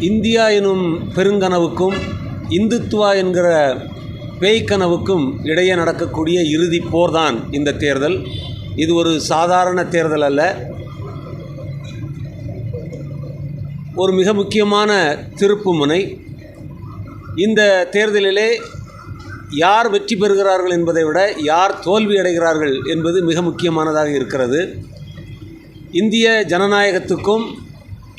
India எனும் பெருங்கனவுக்கும் இந்துத்துவா என்கிற பேய்க்கனவுக்கும் இடையே நடக்கக்கூடிய இறுதி போர்தான் இந்த தேர்தல். இது ஒரு சாதாரண தேர்தல் அல்ல. ஒரு மிக முக்கியமான திருப்புமுனை. இந்த தேர்தலிலே யார் வெற்றி பெறுகிறார்கள் என்பதை விட யார் தோல்வி அடைகிறார்கள் என்பது மிக முக்கியமானதாக இருக்கிறது. இந்திய ஜனநாயகத்துக்கும்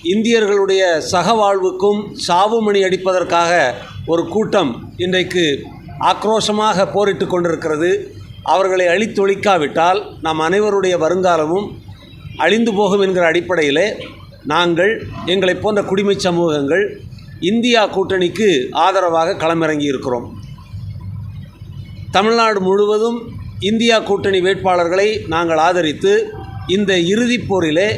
இந்தியர்களுடைய சகவாழ்வுக்கும் சாவுமணி அடிப்பதற்காக ஒரு கூட்டம் இன்றைக்கு ஆக்ரோஷமாக போரிட்டு கொண்டிருக்கிறது. அவர்களை அழித்தொழிக்காவிட்டால் நம் அனைவருடைய வருங்காலமும் அழிந்து போகும் என்கிற அடிப்படையிலே நாங்கள் எங்களை போன்ற குடிமை சமூகங்கள் இந்தியா கூட்டணிக்கு ஆதரவாக களமிறங்கி இருக்கிறோம். தமிழ்நாடு முழுவதும் இந்தியா கூட்டணி வேட்பாளர்களை நாங்கள் ஆதரித்து இந்த இறுதிப் போரிலே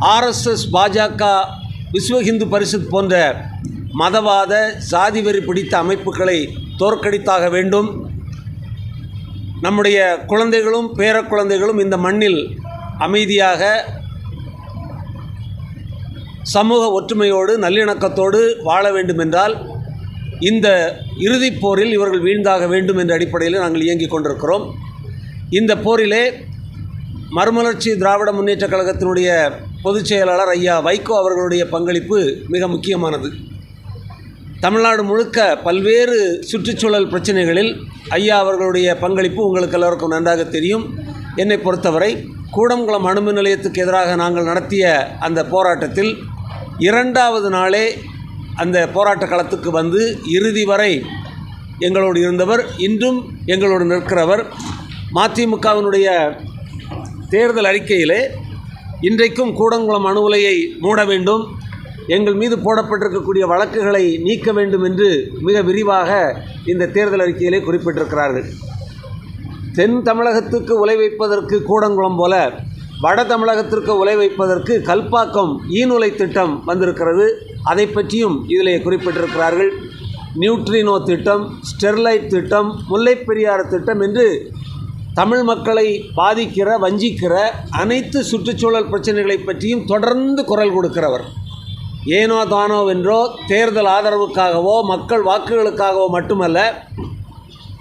ஆர்எஸ்எஸ் பாஜக விஸ்வ ஹிந்து பரிஷத் போன்ற மதவாத சாதி வெறி பிடித்த அமைப்புகளை தோற்கடித்தாக வேண்டும். நம்முடைய குழந்தைகளும் பேர குழந்தைகளும் இந்த மண்ணில் அமைதியாக சமூக ஒற்றுமையோடு நல்லிணக்கத்தோடு வாழ வேண்டுமென்றால் இந்த இறுதிப் போரில் இவர்கள் வீழ்ந்தாக வேண்டும் என்ற அடிப்படையில் நாங்கள் இயங்கிக் கொண்டிருக்கிறோம். இந்த போரிலே மறுமலர்ச்சி திராவிட முன்னேற்றக் கழகத்தினுடைய பொதுச் செயலாளர் ஐயா வைகோ அவர்களுடைய பங்களிப்பு மிக முக்கியமானது. தமிழ்நாடு முழுக்க பல்வேறு சுற்றுச்சூழல் பிரச்சனைகளில் ஐயா அவர்களுடைய பங்களிப்பு உங்களுக்கு எல்லோருக்கும் நன்றாக தெரியும். என்னை பொறுத்தவரை கூடங்குளம் அணுமின் நிலையத்துக்கு எதிராக நாங்கள் நடத்திய அந்த போராட்டத்தில் இரண்டாவது நாளே அந்த போராட்ட களத்துக்கு வந்து இறுதி வரை எங்களோடு இருந்தவர் இன்றும் எங்களோடு நிற்கிறவர். மதிமுகவினுடைய தேர்தல் அறிக்கையிலே இன்றைக்கும் கூடங்குளம் அணு உலையை மூட வேண்டும். எங்கள் மீது போடப்பட்டிருக்கக்கூடிய வழக்குகளை நீக்க வேண்டும் என்று மிக விரிவாக இந்த தேர்தல் அறிக்கையிலே குறிப்பிட்டிருக்கிறார்கள். தென் தமிழகத்துக்கு உலை வைப்பதற்கு கூடங்குளம் போல வட தமிழகத்திற்கு உலை வைப்பதற்கு கல்பாக்கம் ஈநுலை திட்டம் வந்திருக்கிறது. அதை பற்றியும் இதிலே குறிப்பிட்டிருக்கிறார்கள். நியூட்ரினோ திட்டம் ஸ்டெர்லைட் திட்டம் முல்லைப்பெரியாறு திட்டம் என்று தமிழ் மக்களை பாதிக்கிற வஞ்சிக்கிற அனைத்து சுற்றுச்சூழல் பிரச்சனைகளை பற்றியும் தொடர்ந்து குரல் கொடுக்கிறவர். ஏனோ தானோ என்றோ தேர்தல் ஆதரவுக்காகவோ மக்கள் வாக்குகளுக்காகவோ மட்டுமல்ல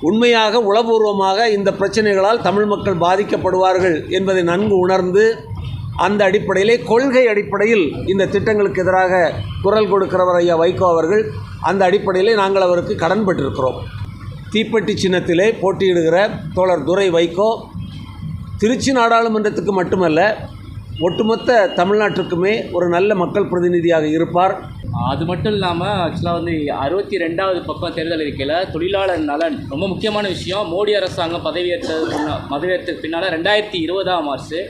உண்மையாக உளபூர்வமாக இந்த பிரச்சனைகளால் தமிழ் மக்கள் பாதிக்கப்படுவார்கள் என்பதை நன்கு உணர்ந்து அந்த அடிப்படையிலே கொள்கை அடிப்படையில் இந்த திட்டங்களுக்கு எதிராக குரல் கொடுக்கிறவர் ஐயா வைகோ அவர்கள். அந்த அடிப்படையிலே நாங்கள் அவருக்கு கடன்பட்டிருக்கிறோம் தீப்பெட்டி சின்னத்திலே போட்டியிடுகிற தோழர் துரை வைகோ திருச்சி நாடாளுமன்றத்துக்கு மட்டுமல்ல ஒட்டுமொத்த தமிழ்நாட்டுக்குமே ஒரு நல்ல மக்கள் பிரதிநிதியாக இருப்பார். அது மட்டும் இல்லாமல் ஆக்சுவலாக வந்து அறுபத்தி ரெண்டாவது பக்கம் தேர்தல் இருக்கையில் தொழிலாளர் நலன் ரொம்ப முக்கியமான விஷயம். மோடி அரசாங்கம் பதவியேற்றது பதவியேற்றது பின்னால் ரெண்டாயிரத்தி இருபதாம் ஆர்ஸு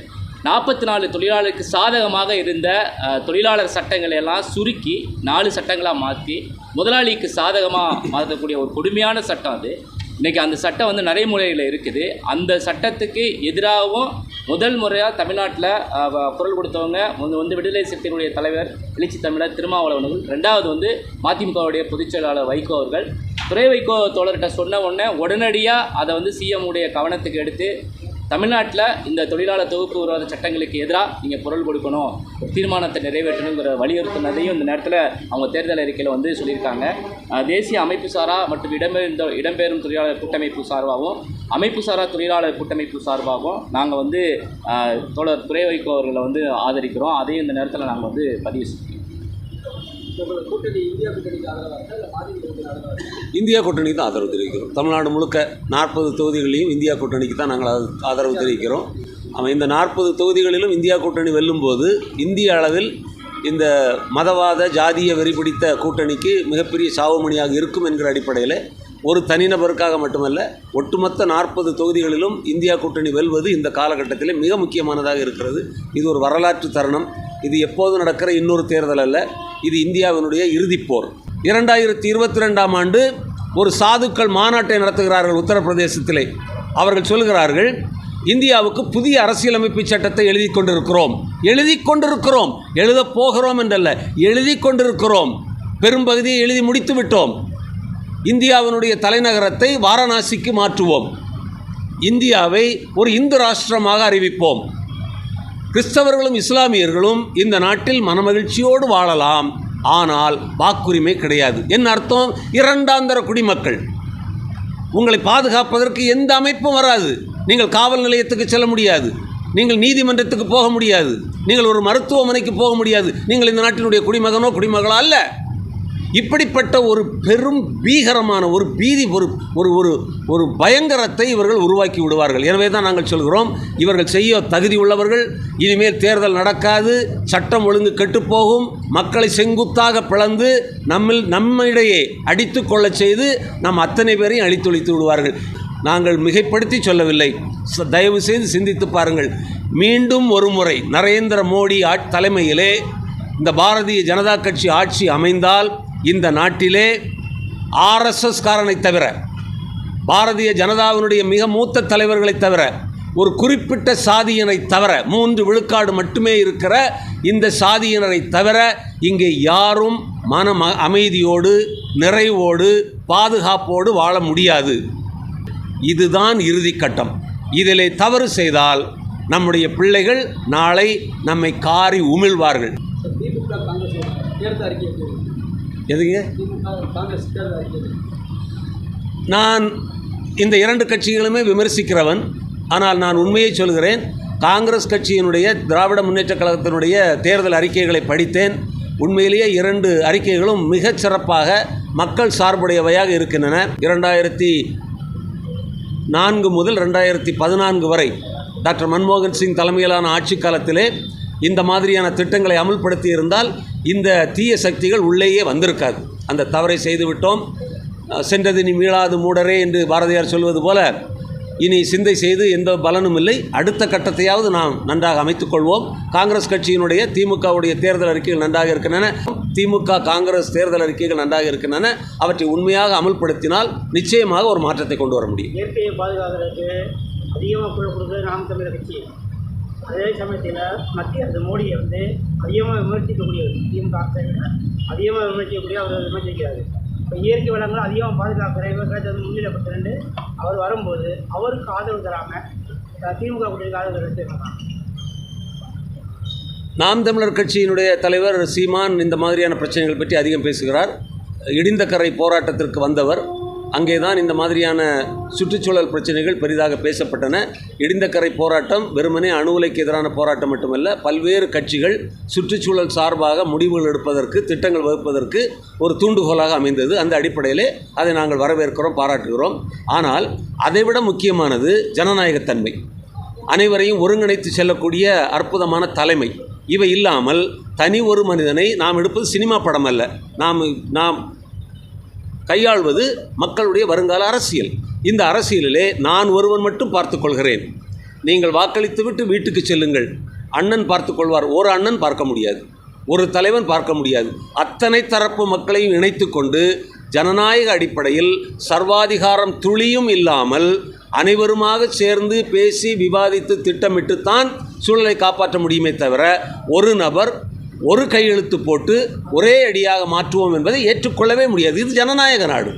நாற்பத்தி நாலு தொழிலாளருக்கு சாதகமாக இருந்த தொழிலாளர் சட்டங்களை எல்லாம் சுருக்கி நாலு சட்டங்களாக மாற்றி முதலாளிக்கு சாதகமாக மாற்றக்கூடிய ஒரு கொடுமையான சட்டம் அது. இன்றைக்கி அந்த சட்டம் வந்து நடைமுறையில் இருக்குது. அந்த சட்டத்துக்கு எதிராகவும் முதல் முறையாக தமிழ்நாட்டில் குரல் கொடுத்தவங்க ஒன்று வந்து விடுதலை சிறுத்தைகளுடைய தலைவர் எழுச்சி தமிழர் திருமாவளவர்கள் ரெண்டாவது வந்து மதிமுகவுடைய பொதுச் செயலாளர் வைகோ அவர்கள். துறை வைகோ தோழர்கிட்ட சொன்ன உடனே உடனடியாக அதை வந்து சிஎம் உடைய கவனத்துக்கு எடுத்து தமிழ்நாட்டில் இந்த தொழிலாளர் தொகுப்பு உருவாத சட்டங்களுக்கு எதிராக நீங்கள் குரல் கொடுக்கணும் ஒரு தீர்மானத்தை நிறைவேற்றணுங்கிற வலியுறுத்தினதையும் இந்த நேரத்தில் அவங்க தேர்தல் அறிக்கையில் வந்து சொல்லியிருக்காங்க. தேசிய அமைப்பு சாரா மற்றும் இடம்பெயர்ந்த இடம்பெயரும் தொழிலாளர் கூட்டமைப்பு சார்பாகவும் அமைப்பு சாரா தொழிலாளர் கூட்டமைப்பு சார்பாகவும் நாங்கள் வந்து அஹ், தோழர் துறை வைகோ அவர்களை வந்து ஆதரிக்கிறோம். அதையும் இந்த நேரத்தில் நாங்கள் வந்து பதிவு செய்கிறோம் இந்தியா கூட்டணிக்கு தான் ஆதரவு தெரிவிக்கிறோம். தமிழ்நாடு முழுக்க நாற்பது தொகுதிகளையும் இந்தியா கூட்டணிக்கு தான் நாங்கள் ஆதரவு தெரிவிக்கிறோம். அவன் இந்த நாற்பது தொகுதிகளிலும் இந்தியா கூட்டணி வெல்லும்போது இந்திய அளவில் இந்த மதவாத ஜாதிய வெறி பிடித்த கூட்டணிக்கு மிகப்பெரிய சாவுமணியாக இருக்கும் என்கிற அடிப்படையில் ஒரு தனிநபருக்காக மட்டுமல்ல ஒட்டுமொத்த நாற்பது தொகுதிகளிலும் இந்தியா கூட்டணி வெல்வது இந்த காலகட்டத்தில் மிக முக்கியமானதாக இருக்கிறது. இது ஒரு வரலாற்று தருணம். இது எப்போது நடக்கிற இன்னொரு தேர்தல் அல்ல. இது இந்தியாவினுடைய இறுதிப்போர் இரண்டாயிரத்தி இருபத்தி ரெண்டாம் ஆண்டு ஒரு சாதுக்கள் மாநாட்டை நடத்துகிறார்கள் உத்தரப்பிரதேசத்திலே. அவர்கள் சொல்கிறார்கள் இந்தியாவுக்கு புதிய அரசியலமைப்பு சட்டத்தை எழுதி கொண்டிருக்கிறோம். எழுதி கொண்டிருக்கிறோம். எழுதப் போகிறோம் என்றல்ல எழுதி கொண்டிருக்கிறோம். பெரும்பகுதியை எழுதி முடித்து விட்டோம். இந்தியாவினுடைய தலைநகரத்தை வாரணாசிக்கு மாற்றுவோம். இந்தியாவை ஒரு இந்து ராஷ்டிரமாக அறிவிப்போம். கிறிஸ்தவர்களும் இஸ்லாமியர்களும் இந்த நாட்டில் மனமகிழ்ச்சியோடு வாழலாம். ஆனால் வாக்குரிமை கிடையாது. என்ன அர்த்தம்? இரண்டாந்தர குடிமக்கள். உங்களை பாதுகாப்பதற்கு எந்த அமைப்பும் வராது. நீங்கள் காவல் நிலையத்துக்கு செல்ல முடியாது. நீங்கள் நீதிமன்றத்துக்கு போக முடியாது. நீங்கள் ஒரு மருத்துவமனைக்கு போக முடியாது. நீங்கள் இந்த நாட்டினுடைய குடிமகனோ குடிமகளோ அல்ல. இப்படிப்பட்ட ஒரு பெரும் பீகரமான ஒரு பீதி ஒரு ஒரு ஒரு ஒரு பயங்கரத்தை இவர்கள் உருவாக்கி விடுவார்கள். எனவே தான் நாங்கள் சொல்கிறோம் இவர்கள் செய்ய தகுதி உள்ளவர்கள் இனிமேல் தேர்தல் நடக்காது சட்டம் ஒழுங்கு கெட்டுப்போகும் மக்களை செங்குத்தாக பிளந்து நம்மில் நம்மிடையே அடித்து கொள்ள செய்து நம் அத்தனை பேரையும் அழித்தொழித்து விடுவார்கள். நாங்கள் மிகைப்படுத்தி சொல்லவில்லை. தயவு செய்து சிந்தித்து பாருங்கள். மீண்டும் ஒரு முறை நரேந்திர மோடி தலைமையிலே இந்த பாரதிய ஜனதா கட்சி ஆட்சி அமைந்தால் இந்த நாட்டிலே ஆர்எஸ்எஸ் காரனை தவிர பாரதிய ஜனதாவினுடைய மிக மூத்த தலைவர்களை தவிர ஒரு குறிப்பிட்ட சாதியினை தவிர மூன்று விழுக்காடு மட்டுமே இருக்கிற இந்த சாதியினரை தவிர இங்கே யாரும் மன அமைதியோடு நிறைவோடு பாதுகாப்போடு வாழ முடியாது. இதுதான் இறுதிக்கட்டம் இதிலே தவறு செய்தால் நம்முடைய பிள்ளைகள் நாளை நம்மை காரி உமிழ்வார்கள். எதுங்க நான் இந்த இரண்டு கட்சிகளுமே விமர்சிக்கிறவன். ஆனால் நான் உண்மையை சொல்கிறேன். காங்கிரஸ் கட்சியினுடைய திராவிட முன்னேற்றக் கழகத்தினுடைய தேர்தல் அறிக்கைகளை படித்தேன். உண்மையிலேயே இரண்டு அறிக்கைகளும் மிகச் சிறப்பாக மக்கள் சார்புடையவையாக இருக்கின்றன. இரண்டாயிரத்தி நான்கு முதல் ரெண்டாயிரத்தி பதினான்கு வரை டாக்டர் மன்மோகன் சிங் தலைமையிலான ஆட்சி காலத்திலே இந்த மாதிரியான திட்டங்களை அமுல்படுத்தி இருந்தால் இந்த தீய சக்திகள் உள்ளேயே வந்திருக்காது. அந்த தவறை செய்துவிட்டோம். சென்றது நீ மீளாது மூடரே என்று பாரதியார் சொல்வது போல இனி சிந்தை செய்து எந்த பலனும் இல்லை. அடுத்த கட்டத்தையாவது நாம் நன்றாக அமைத்துக்கொள்வோம் காங்கிரஸ் கட்சியினுடைய திமுகவுடைய தேர்தல் அறிக்கைகள் நன்றாக இருக்கின்றன. திமுக காங்கிரஸ் தேர்தல் அறிக்கைகள் நன்றாக இருக்கின்றன. அவற்றை உண்மையாக அமல்படுத்தினால் நிச்சயமாக ஒரு மாற்றத்தை கொண்டு வர முடியும். இயற்கையை பாதுகாக்கிறதுக்கு அதிகமாக குரல் கொடுக்குறது நாம் தமிழர் கட்சி. அதே சமயத்தில் மத்திய அரசு மோடியை வந்து அதிகமாக விமர்சிக்கக்கூடியவர் திமுக விட அதிகமாக விமர்சிக்கக்கூடிய அவர் விமர்சிக்கிறார். இப்போ இயற்கை வளங்களை அதிகமாக பாதுகாக்கிற விவசாயத்தை வந்து முன்னிலைப்படுத்துறேன்னு அவர் வரும்போது அவருக்கு ஆதரவு தராமல் திமுக கூட்டணிக்கு ஆதரவு தருவது நாம் தமிழர் கட்சியினுடைய தலைவர் சீமான் இந்த மாதிரியான பிரச்சனைகள் பற்றி அதிகம் பேசுகிறார். இடிந்த கரை போராட்டத்திற்கு வந்தவர். அங்கே தான் இந்த மாதிரியான சுற்றுச்சூழல் பிரச்சனைகள் பெரிதாக பேசப்பட்டன. இடிந்தக்கரை போராட்டம் வெறுமனே அணு உலைக்கு எதிரான போராட்டம் மட்டுமல்ல பல்வேறு கட்சிகள் சுற்றுச்சூழல் சார்பாக முடிவுகள் எடுப்பதற்கு திட்டங்கள் வகுப்பதற்கு ஒரு தூண்டுகோலாக அமைந்தது. அந்த அடிப்படையிலே அதை நாங்கள் வரவேற்கிறோம் பாராட்டுகிறோம். ஆனால் அதைவிட முக்கியமானது ஜனநாயகத்தன்மை. அனைவரையும் ஒருங்கிணைத்து செல்லக்கூடிய அற்புதமான தலைமை. இவை இல்லாமல் தனி ஒரு மனிதனை நாம் எடுப்பது சினிமா படம் அல்ல நாம் நாம் கையாள்வது மக்களுடைய வருங்கால அரசியல். இந்த அரசியலிலே நான் ஒருவன் மட்டும் பார்த்து கொள்கிறேன். நீங்கள் வாக்களித்துவிட்டு வீட்டுக்கு செல்லுங்கள். அண்ணன் பார்த்து கொள்வார். ஒரு அண்ணன் பார்க்க முடியாது. ஒரு தலைவன் பார்க்க முடியாது. அத்தனை தரப்பு மக்களையும் இணைத்து கொண்டு ஜனநாயக அடிப்படையில் சர்வாதிகாரம் துளியும் இல்லாமல் அனைவருமாக சேர்ந்து பேசி விவாதித்து திட்டமிட்டுத்தான் சூழலை காப்பாற்ற முடியுமே தவிர ஒரு நபர் ஒரு கையெழுத்து போட்டு ஒரே அடியாக மாற்றுவோம் என்பதை ஏற்றுக்கொள்ளவே முடியாது. இது ஜனநாயக நாடு.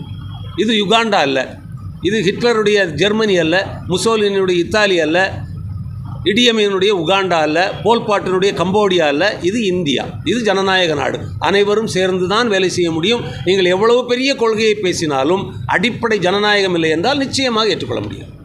இது யுகாண்டா அல்ல. இது ஹிட்லருடைய ஜெர்மனி அல்ல முசோலினுடைய இத்தாலி அல்ல இடியமையினுடைய உகாண்டா அல்ல போல்பாட்டினுடைய கம்போடியா அல்ல. இது இந்தியா. இது ஜனநாயக நாடு. அனைவரும் சேர்ந்து தான் வேலை செய்ய முடியும். நீங்கள் எவ்வளவு பெரிய கொள்கையை பேசினாலும் அடிப்படை ஜனநாயகம் இல்லை என்றால் நிச்சயமாக ஏற்றுக்கொள்ள முடியும்